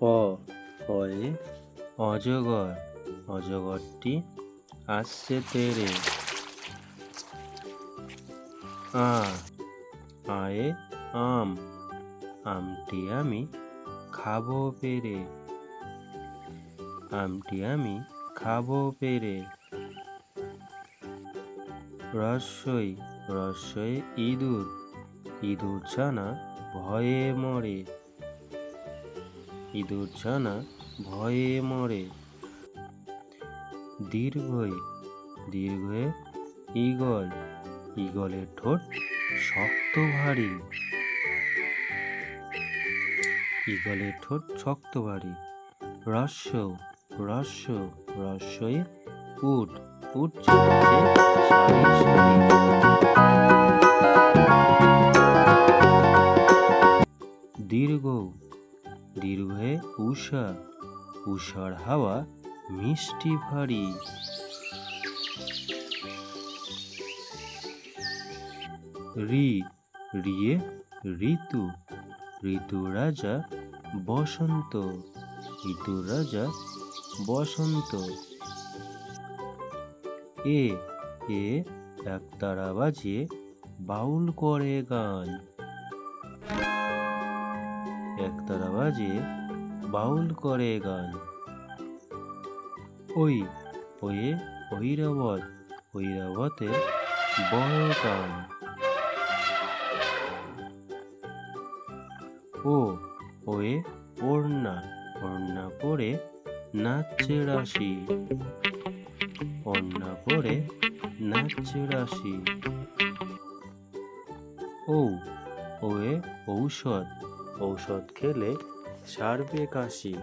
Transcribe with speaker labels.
Speaker 1: অ অয়ে অজগর, অজগরটি আসছে তেরে। আ, আয়ে আম, আমটি আমি খাব পেরে। আমটি আমি খাব পেরে। রস্যই রস্যই ইঁদুর ইঁদুর ছানা ভয়ে মরে। ইঁদুর ছানা ভয়ে মরে। দীর্ঘই দীর্ঘয়ে ঈগল, ঈগলের ঠোঁট শক্ত ভারী। ঈগলের ঠোঁট শক্ত ভারী। রস্য রস্য রস্যই উট উট দীর্ঘ দীর্ঘে উষা উষার হাওয়া মিষ্টি ভারী। রি, রিয়ে ঋতু ঋতু রাজা বসন্ত, ঋতু রাজা বসন্ত। এ এ একতারা বাজিয়ে বাউল করে গান। একতারা বাজিয়ে বাউল করে গান। ওই, ওয়ে, ঐরাবত ঐরাবতের বড় কান ও, ওয়ে, ওড়না ওড়না পরে নাচছে রাশি। ওড়না পরে নাচছে রাশি। ও ওয়ে, ঔষধ ঔষধ খেলে সারবে কাশি।